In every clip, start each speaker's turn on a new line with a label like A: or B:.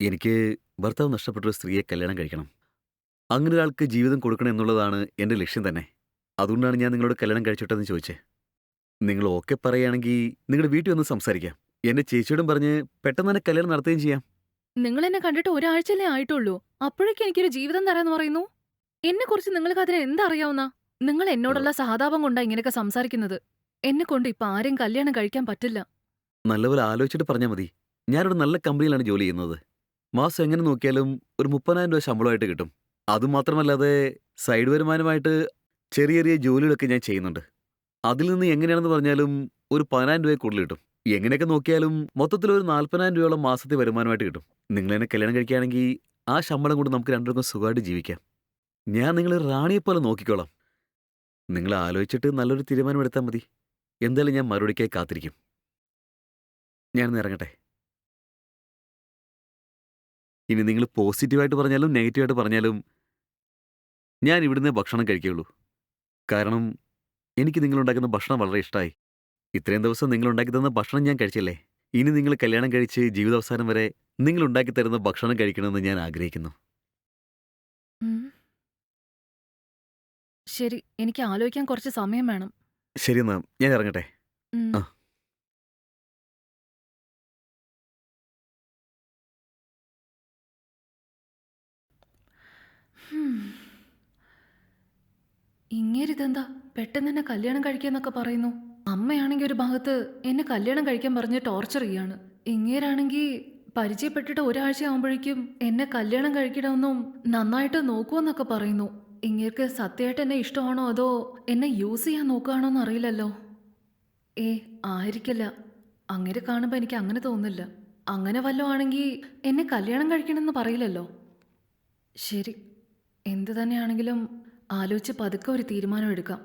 A: എനിക്ക് ഭർത്താവ് നഷ്ടപ്പെട്ട ഒരു സ്ത്രീയെ കല്യാണം കഴിക്കണം. അങ്ങനെ ഒരാൾക്ക് ജീവിതം കൊടുക്കണം എന്നുള്ളതാണ് എന്റെ ലക്ഷ്യം തന്നെ. അതുകൊണ്ടാണ് ഞാൻ നിങ്ങളോട് കല്യാണം കഴിച്ചോട്ടെന്ന് ചോദിച്ചേ. നിങ്ങൾ ഓക്കെ പറയുകയാണെങ്കിൽ നിങ്ങളുടെ വീട്ടിൽ വന്ന് സംസാരിക്കാം. എന്റെ ചേച്ചിയോടും പറഞ്ഞ് പെട്ടെന്ന് തന്നെ കല്യാണം നടത്തുകയും ചെയ്യാം.
B: നിങ്ങൾ എന്നെ കണ്ടിട്ട് ഒരാഴ്ചയല്ലേ ആയിട്ടുള്ളൂ. അപ്പോഴേക്കും എനിക്കൊരു ജീവിതം തരാന്ന് പറയുന്നു? എന്നെ കുറിച്ച് നിങ്ങൾക്ക് അതിന് എന്തറിയാവുന്ന? നിങ്ങൾ എന്നോടുള്ള സഹതാപം കൊണ്ടാ ഇങ്ങനെയൊക്കെ സംസാരിക്കുന്നത്. എന്നെ കൊണ്ട് ഇപ്പൊ ആരെയും കല്യാണം കഴിക്കാൻ പറ്റില്ല.
A: നല്ലപോലെ ആലോചിച്ചിട്ട് പറഞ്ഞാൽ മതി. ഞാനിവിടെ നല്ല കമ്പനിയിലാണ് ജോലി ചെയ്യുന്നത്. മാസം എങ്ങനെ നോക്കിയാലും ഒരു മുപ്പതിനായിരം രൂപ ശമ്പളമായിട്ട് കിട്ടും. അതുമാത്രമല്ലാതെ സൈഡ് വരുമാനമായിട്ട് ചെറിയ ചെറിയ ജോലികളൊക്കെ ഞാൻ ചെയ്യുന്നുണ്ട്. അതിൽ നിന്ന് എങ്ങനെയാണെന്ന് പറഞ്ഞാലും ഒരു പതിനായിരം രൂപ കൂടുതൽ കിട്ടും. എങ്ങനെയൊക്കെ നോക്കിയാലും മൊത്തത്തിൽ ഒരു നാൽപ്പതിനായിരം രൂപയോളം മാസത്തെ വരുമാനമായിട്ട് കിട്ടും. നിങ്ങൾ എന്നെ കല്യാണം കഴിക്കുകയാണെങ്കിൽ ആ ശമ്പളം കൊണ്ട് നമുക്ക് രണ്ടുപേർക്കും സുഖമായിട്ട് ജീവിക്കാം. ഞാൻ നിങ്ങളെ റാണിയെപ്പോലെ നോക്കിക്കോളാം. നിങ്ങൾ ആലോചിച്ചിട്ട് നല്ലൊരു തീരുമാനം എടുത്താൽ മതി. എന്തായാലും ഞാൻ മറുപടിക്കായി കാത്തിരിക്കും. ഞാനൊന്ന് ഇറങ്ങട്ടെ. ഇനി നിങ്ങൾ പോസിറ്റീവായിട്ട് പറഞ്ഞാലും നെഗറ്റീവായിട്ട് പറഞ്ഞാലും ഞാൻ ഇവിടുന്ന് ഭക്ഷണം കഴിക്കുകയുള്ളൂ. കാരണം എനിക്ക് നിങ്ങളുണ്ടാക്കുന്ന ഭക്ഷണം വളരെ ഇഷ്ടമായി ഇത്രയും ദിവസം നിങ്ങളുണ്ടാക്കി തന്ന ഭക്ഷണം ഞാൻ കഴിച്ചില്ലേ? ഇനി നിങ്ങൾ കല്യാണം കഴിച്ച് ജീവിതാവസാനം വരെ നിങ്ങൾ ഉണ്ടാക്കി തരുന്ന ഭക്ഷണം കഴിക്കണമെന്ന് ഞാൻ ആഗ്രഹിക്കുന്നു.
B: ശരി എനിക്ക് ആലോചിക്കാൻ കുറച്ച് സമയം വേണം.
A: ശരി എന്നാ ഞാൻ ഇറങ്ങട്ടെ. ആ.
B: ഇങ്ങേരിതെന്താ? പെട്ടെന്ന് എന്നെ കല്യാണം കഴിക്കാന്നൊക്കെ പറയുന്നു. അമ്മയാണെങ്കിൽ ഒരു ഭാഗത്ത് എന്നെ കല്യാണം കഴിക്കാൻ പറഞ്ഞ് ടോർച്ചർ ചെയ്യാണ്. ഇങ്ങേരാണെങ്കിൽ പരിചയപ്പെട്ടിട്ട് ഒരാഴ്ച ആവുമ്പോഴേക്കും എന്നെ കല്യാണം കഴിക്കണമെന്നും നന്നായിട്ട് നോക്കുമെന്നൊക്കെ പറയുന്നു. ഇങ്ങേർക്ക് സത്യമായിട്ട് എന്നെ ഇഷ്ടമാണോ അതോ എന്നെ യൂസ് ചെയ്യാൻ നോക്കുകയാണോ എന്ന് അറിയില്ലല്ലോ ഏ ആയിരിക്കില്ല. അങ്ങനെ കാണുമ്പോൾ എനിക്ക് അങ്ങനെ തോന്നില്ല അങ്ങനെ വല്ലതും ആണെങ്കിൽ എന്നെ കല്യാണം കഴിക്കണമെന്ന് പറയില്ലല്ലോ. ശരി. എന്തു തന്നെയാണെങ്കിലും ആലോചിച്ച് പതുക്കെ ഒരു തീരുമാനം എടുക്കാം.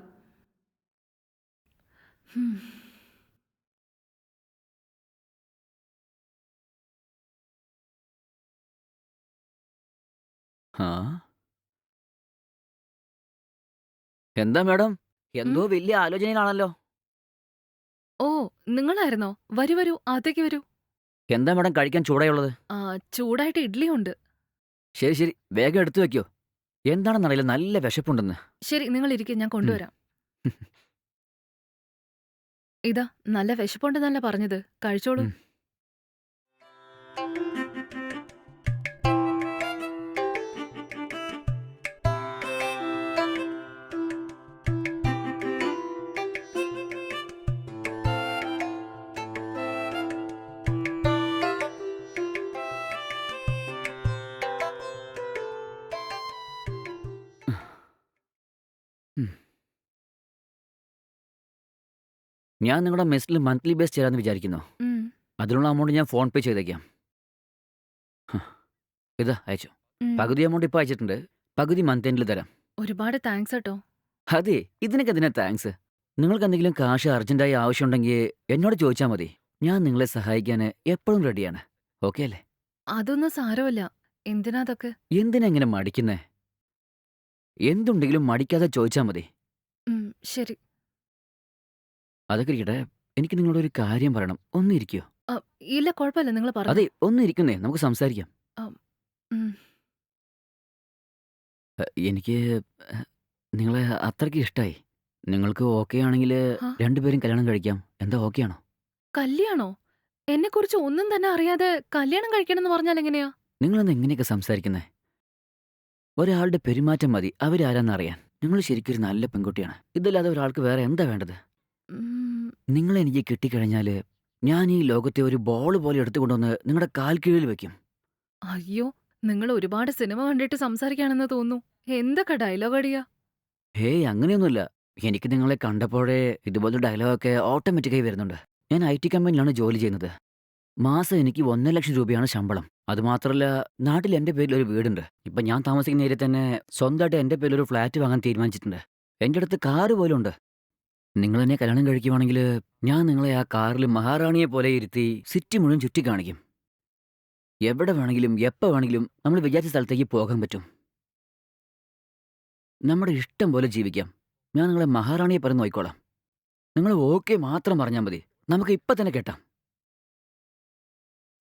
C: ആ എന്താ മാഡം? എന്തോ വലിയ ആലോചനയിലാണല്ലോ.
B: ഓ നിങ്ങളായിരുന്നോ? വരൂ വരൂ അകത്തേക്ക് വരൂ.
C: എന്താ മാഡം കഴിക്കാൻ ചൂടായുള്ളത്?
B: ആ ചൂടായിട്ട് ഇഡ്ഡലി ഉണ്ട്
C: ശരി ശരി വേഗം എടുത്തു വെക്കോ. എന്താണെന്നറിയില്ല നല്ല വിശപ്പുണ്ടെന്ന്?
B: ശരി നിങ്ങൾ ഇരിക്കും ഞാൻ കൊണ്ടുവരാം. ഇതാ നല്ല വിശപ്പുണ്ടെന്നല്ല പറഞ്ഞത്. കഴിച്ചോളൂ.
C: ഞാൻ നിങ്ങളുടെ മെസ്സിൽ മന്ത്ലി ബേസ് ചെയ്യാന്ന് വിചാരിക്കുന്നു.
B: ഉം,
C: അതിനുള്ള അമൗണ്ട് ഞാൻ ഫോൺ പേ ചെയ്തേക്കാം. ഹ, ഇതാ അയച്ചു.
B: ഉം.
C: പകുതി അമൗണ്ട് ഇപ്പോൾ അയച്ചിട്ടുണ്ട്. പകുതി മന്ത് എൻഡിൽ തരാം.
B: ഒരുപാട് താങ്ക്സ് കേട്ടോ
C: അതെ ഇതിനൊക്കെ എന്തിനാ താങ്ക്സ് നിങ്ങൾക്ക് എന്തെങ്കിലും കാശ് അർജന്റായി ആവശ്യമുണ്ടെങ്കിൽ എന്നോട് ചോദിച്ചാൽ മതി. ഞാൻ നിങ്ങളെ സഹായിക്കാൻ എപ്പോഴും റെഡിയാണ് ഓക്കെ അല്ലേ?
B: അതൊന്നും സാരമില്ല. എന്തിനാ അതൊക്കെ?
C: എന്തിനാ ഇങ്ങനെ മടിക്കുന്നേ? എന്തുണ്ടെങ്കിലും മടിക്കാതെ ചോദിച്ചാൽ മതി.
B: ഉം, ശരി.
C: അതൊക്കെ ഇരിക്കട്ടെ. എനിക്ക് നിങ്ങളോട് ഒരു കാര്യം പറയണം. ഒന്നിരിക്കോ
B: ആ, ഇല്ല കുഴപ്പമില്ല. നിങ്ങൾ പറഞ്ഞു
C: അതെ ഒന്നിരിക്കുന്നേ നമുക്ക് സംസാരിക്കാം.
B: ഉം.
C: എ, എനിക്ക് നിങ്ങളെ അത്രയ്ക്ക് ഇഷ്ടമായി നിങ്ങൾക്ക് ഓക്കെ ആണെങ്കിൽ
B: ആ.
C: രണ്ടുപേരും കല്യാണം കഴിക്കാം. എന്താ ഓക്കെ ആണോ
B: കല്യാണോ? എന്നെ കുറിച്ച് ഒന്നും തന്നെ അറിയാതെ കല്യാണം കഴിക്കണം എന്ന് പറഞ്ഞാൽ എങ്ങനെയാ?
C: നിങ്ങളെന്ന് എങ്ങനെയൊക്കെ സംസാരിക്കുന്നേ? ഒരാളുടെ പെരുമാറ്റം മതി. അവരാരാന്നറിയാൻ. നിങ്ങൾ ശരിക്കും ഒരു നല്ല പെൺകുട്ടിയാണ്. ഇതല്ലാതെ ഒരാൾക്ക് വേറെ എന്താ വേണ്ടത്? നിങ്ങൾ എനിക്ക് കിട്ടിക്കഴിഞ്ഞാൽ ഞാൻ ഈ ലോകത്തെ ഒരു ബോൾ പോലെ എടുത്തുകൊണ്ടുവന്ന് നിങ്ങളുടെ കാൽ കീഴിൽ വെക്കും.
B: അയ്യോ നിങ്ങൾ ഒരുപാട് സിനിമ കണ്ടിട്ട് സംസാരിക്കാണെന്ന് തോന്നുന്നു. എന്തൊക്കെ ഡയലോഗ് അടിയാ?
C: ഹേയ് അങ്ങനെയൊന്നുമില്ല. എനിക്ക് നിങ്ങളെ കണ്ടപ്പോഴേ ഇതുപോലത്തെ ഡയലോഗൊക്കെ ഓട്ടോമാറ്റിക്കായി വരുന്നുണ്ട്. ഞാൻ ഐ ടി കമ്പനിയിലാണ് ജോലി ചെയ്യുന്നത്. മാസം എനിക്ക് ഒന്നര ലക്ഷം രൂപയാണ് ശമ്പളം. അതുമാത്രമല്ല നാട്ടിൽ എന്റെ പേരിൽ ഒരു വീടുണ്ട്. ഇപ്പൊ ഞാൻ താമസിക്കുന്ന ഏരിയ തന്നെ സ്വന്തമായിട്ട് എന്റെ പേരിൽ ഒരു ഫ്ലാറ്റ് വാങ്ങാൻ തീരുമാനിച്ചിട്ടുണ്ട്. എന്റെ അടുത്ത് കാറ് പോലും ഉണ്ട്. നിങ്ങൾ എന്നെ കല്യാണം കഴിക്കുവാണെങ്കിൽ ഞാൻ നിങ്ങളെ ആ കാറിൽ മഹാറാണിയെ പോലെ ഇരുത്തി സിറ്റി മുഴുവൻ ചുറ്റി കാണിക്കും എവിടെ വേണമെങ്കിലും എപ്പോൾ വേണമെങ്കിലും നമ്മൾ വിചാരിച്ച സ്ഥലത്തേക്ക് പോകാൻ പറ്റും. നമ്മുടെ ഇഷ്ടം പോലെ ജീവിക്കാം. ഞാൻ നിങ്ങളെ മഹാറാണിയെ പറഞ്ഞ് നോക്കിക്കോളാം. നിങ്ങൾ ഓക്കെ മാത്രം പറഞ്ഞാൽ മതി. നമുക്ക് ഇപ്പം തന്നെ കേട്ടാം.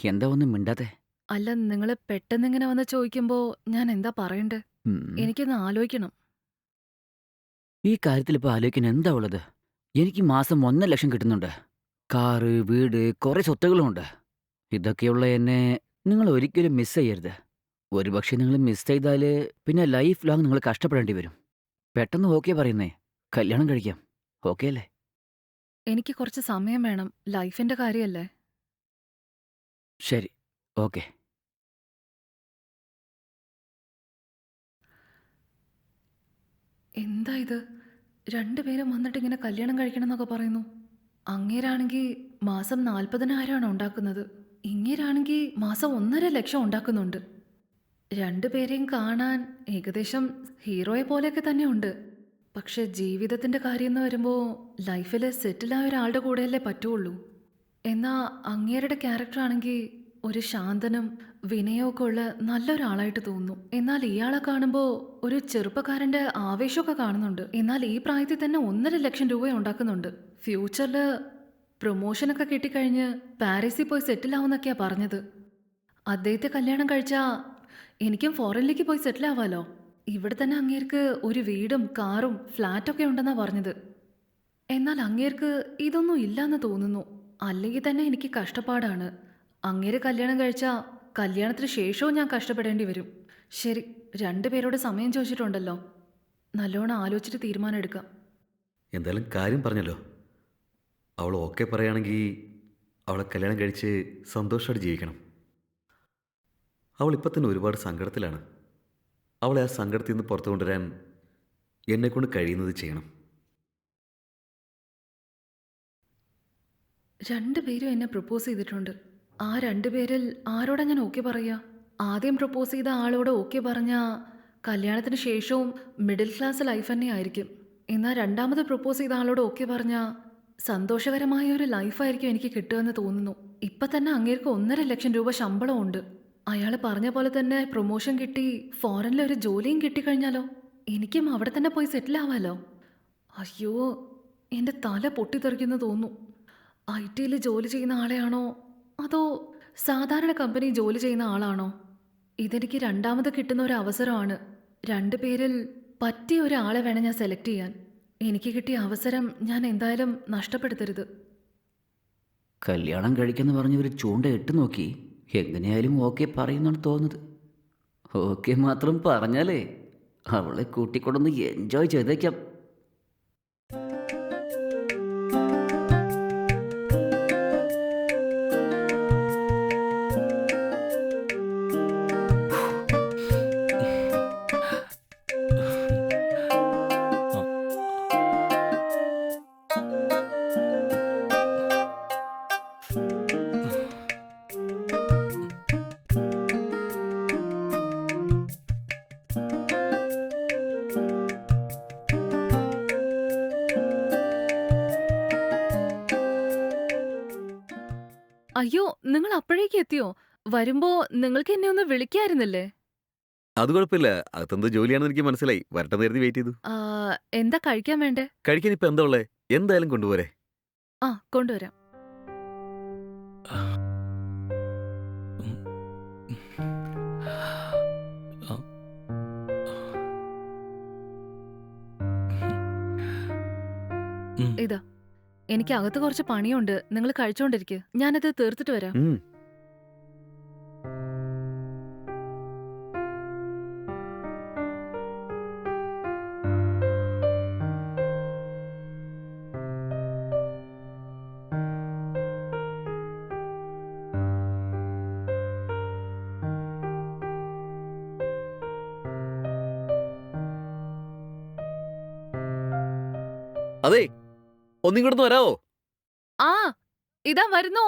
C: എന്താ ഒന്നും മിണ്ടാതെ
B: അല്ല നിങ്ങൾ പെട്ടെന്ന് ഇങ്ങനെ വന്ന് ചോദിക്കുമ്പോ ഞാൻ എന്താ പറയണ്ടേ. എനിക്കൊന്ന് ആലോചിക്കണം.
C: ഈ കാര്യത്തിൽ ഇപ്പൊ ആലോചിക്കാൻ എന്താ ഉള്ളത്? എനിക്ക് മാസം ഒന്നര ലക്ഷം കിട്ടുന്നുണ്ട്. കാറ് വീട് കുറേ സ്വത്തുകളുമുണ്ട്. ഇതൊക്കെയുള്ള എന്നെ നിങ്ങൾ ഒരിക്കലും മിസ് ചെയ്യരുത്. ഒരുപക്ഷെ നിങ്ങൾ മിസ് ചെയ്താൽ പിന്നെ ലൈഫ് ലോങ് നിങ്ങൾ കഷ്ടപ്പെടേണ്ടി വരും. പെട്ടെന്ന് ഓക്കെ പറയുന്നേ. കല്യാണം കഴിക്കാം. ഓക്കെ അല്ലേ?
B: എനിക്ക് കുറച്ച് സമയം വേണം. ലൈഫിന്റെ കാര്യമല്ലേ
C: ശരി. ഓക്കെ
B: എന്താ ഇത്? രണ്ടുപേരും വന്നിട്ട് ഇങ്ങനെ കല്യാണം കഴിക്കണം എന്നൊക്കെ പറയുന്നു. അങ്ങേരാണെങ്കിൽ മാസം നാൽപ്പതിനായിരമാണ് ഉണ്ടാക്കുന്നത്. ഇങ്ങേരാണെങ്കിൽ മാസം ഒന്നര ലക്ഷം ഉണ്ടാക്കുന്നുണ്ട്. രണ്ടുപേരെയും കാണാൻ ഏകദേശം ഹീറോയെ പോലെയൊക്കെ തന്നെയുണ്ട് പക്ഷെ ജീവിതത്തിന്റെ കാര്യം എന്ന് വരുമ്പോൾ ലൈഫിൽ സെറ്റിലായ ഒരാളുടെ കൂടെയല്ലേ പറ്റുള്ളൂ. എന്നാൽ അങ്ങേരുടെ ക്യാരക്ടറാണെങ്കിൽ ഒരു ശാന്തനും വിനയമൊക്കെ ഉള്ള നല്ലൊരാളായിട്ട് തോന്നുന്നു. എന്നാൽ ഇയാളെ കാണുമ്പോൾ ഒരു ചെറുപ്പക്കാരന്റെ ആവേശമൊക്കെ കാണുന്നുണ്ട്. എന്നാൽ ഈ പ്രായത്തിൽ തന്നെ ഒന്നര ലക്ഷം രൂപ ഉണ്ടാക്കുന്നുണ്ട്. ഫ്യൂച്ചറിൽ പ്രൊമോഷനൊക്കെ കിട്ടിക്കഴിഞ്ഞ് പാരീസിൽ പോയി സെറ്റിൽ ആവുന്നൊക്കെയാ പറഞ്ഞത്. അദ്ദേഹത്തെ കല്യാണം കഴിച്ചാ എനിക്കും ഫോറിനിലേക്ക് പോയി സെറ്റിൽ ആവാലോ ഇവിടെ തന്നെ അങ്ങേർക്ക് ഒരു വീടും കാറും ഫ്ലാറ്റൊക്കെ ഉണ്ടെന്നാ പറഞ്ഞത്. എന്നാൽ അങ്ങേർക്ക് ഇതൊന്നും ഇല്ലാന്ന് തോന്നുന്നു. അല്ലെങ്കിൽ തന്നെ എനിക്ക് കഷ്ടപ്പാടാണ്. അങ്ങേര് കല്യാണം കഴിച്ചാ കല്യാണത്തിന് ശേഷവും ഞാൻ കഷ്ടപ്പെടേണ്ടി വരും. ശരി രണ്ടുപേരോട് സമയം ചോദിച്ചിട്ടുണ്ടല്ലോ. നല്ലോണം ആലോചിച്ചിട്ട് തീരുമാനം എടുക്കാം.
A: എന്തായാലും കാര്യം പറഞ്ഞല്ലോ. അവൾ ഓക്കെ പറയുകയാണെങ്കിൽ അവളെ കല്യാണം കഴിച്ച് സന്തോഷമായിട്ട് ജീവിക്കണം. അവൾ ഇപ്പം തന്നെ ഒരുപാട് സങ്കടത്തിലാണ്. അവളെ ആ സങ്കടത്തിൽ നിന്ന് പുറത്തു കൊണ്ടുവരാൻ എന്നെക്കൊണ്ട് കഴിയുന്നത് ചെയ്യണം.
B: രണ്ടുപേരും എന്നെ പ്രപ്പോസ് ചെയ്തിട്ടുണ്ട്. ആ രണ്ടുപേരിൽ ആരോടാ ഞാൻ ഓക്കെ പറയുക? ആദ്യം പ്രപ്പോസ് ചെയ്ത ആളോട് ഓക്കെ പറഞ്ഞാൽ കല്യാണത്തിന് ശേഷവും മിഡിൽ ക്ലാസ് ലൈഫ് തന്നെ ആയിരിക്കും. എന്നാൽ രണ്ടാമത് പ്രപ്പോസ് ചെയ്ത ആളോട് ഓക്കെ പറഞ്ഞാൽ സന്തോഷകരമായ ഒരു ലൈഫായിരിക്കും എനിക്ക് കിട്ടുമെന്ന് തോന്നുന്നു. ഇപ്പം തന്നെ അങ്ങേർക്ക് ഒന്നര ലക്ഷം രൂപ ശമ്പളം ഉണ്ട്. അയാൾ പറഞ്ഞ പോലെ തന്നെ പ്രൊമോഷൻ കിട്ടി ഫോറിനിൽ ഒരു ജോലിയും കിട്ടിക്കഴിഞ്ഞാലോ? എനിക്കും അവിടെ തന്നെ പോയി സെറ്റിൽ ആവാലോ? അയ്യോ എന്റെ തല പൊട്ടിത്തെറിക്കുന്നു തോന്നുന്നു. ഐ ടിയിൽ ജോലി ചെയ്യുന്ന ആളെയാണോ അതോ സാധാരണ കമ്പനി ജോലി ചെയ്യുന്ന ആളാണോ? ഇതെനിക്ക് രണ്ടാമത് കിട്ടുന്ന ഒരു അവസരമാണ്. രണ്ടു പേരിൽ പറ്റിയ ഒരാളെ വേണം ഞാൻ സെലക്ട് ചെയ്യാൻ. എനിക്ക് കിട്ടിയ അവസരം ഞാൻ എന്തായാലും നഷ്ടപ്പെടുത്തരുത്.
C: കല്യാണം കഴിക്കാന്ന് പറഞ്ഞ് ഒരു ചൂണ്ട ഇട്ട് നോക്കി. എങ്ങനെയായാലും ഓക്കെ പറയുന്നാണ് തോന്നുന്നത്. ഓക്കെ മാത്രം പറഞ്ഞാലേ അവളെ കൂട്ടിക്കൊണ്ടൊന്ന് എൻജോയ് ചെയ്തേക്കാം.
B: അയ്യോ നിങ്ങൾ അപ്പോഴേക്ക് എത്തിയോ? വരുമ്പോ നിങ്ങൾക്ക് എന്നെ ഒന്ന് വിളിക്കായിരുന്നില്ലേ?
A: അത് കുഴപ്പമില്ല. അതെന്ത് ജോലിയാണെന്ന് എനിക്ക് മനസ്സിലായി. വരട്ടെ നേരത്തെ വെയിറ്റ് ചെയ്തു.
B: ആ, എന്താ കഴിക്കാൻ വേണ്ടേ?
A: കഴിക്കാൻ ഇപ്പൊ എന്താ ഉള്ളേ? എന്തായാലും കൊണ്ടുപോരെ.
B: ആ കൊണ്ടുവരാം. ഇതാ. എനിക്ക് അകത്ത് കുറച്ച് പണിയുണ്ട്. നിങ്ങൾ കഴിച്ചോണ്ടിരിക്കുക ഞാനത് തീർത്തിട്ട് വരാം.
A: അതെ ഒന്നിങ്ങോട്ടൊന്ന് വരാവോ?
B: ആ ഇതാ വരുന്നു.